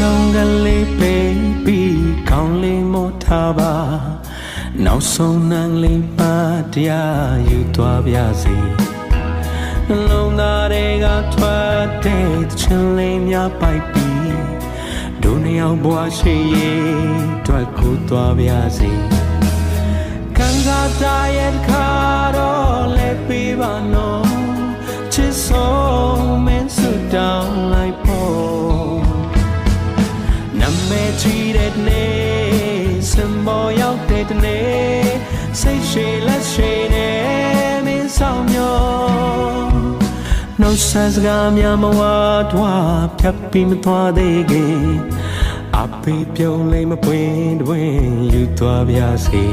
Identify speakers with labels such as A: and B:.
A: လုံးကလေးပေးပြီးကောင်းလေးမို့ထားပါနောက်ဆုံးနန်းလေးပါတရားယူသွားပါစေနှလုံးသားတွေကထွက်တဲ့ချင်လေးများပိုက်ပြီးဒုနှစ်ယောက်ဘွားရှိရဲ့တွေ့ကိုသွားပါစေခံစားတရဲ့ခါတော့လဲပေးပါနော်ချစ်ဆုံးမင်းစွတောင်းလိုက်ဖို့နမဲ ချီတဲ့နေ့စံမောရောက်တဲ့နေ့စိတ်ရှိလက်ရှိနေမင်းဆောင်မျောနှုတ်ဆက်စကားများမဝါတွားဖြတ်ပြီးမသွားသေးခင်အပေပြုံးလေးမပွင့်တွင်ယူသွားပါစေ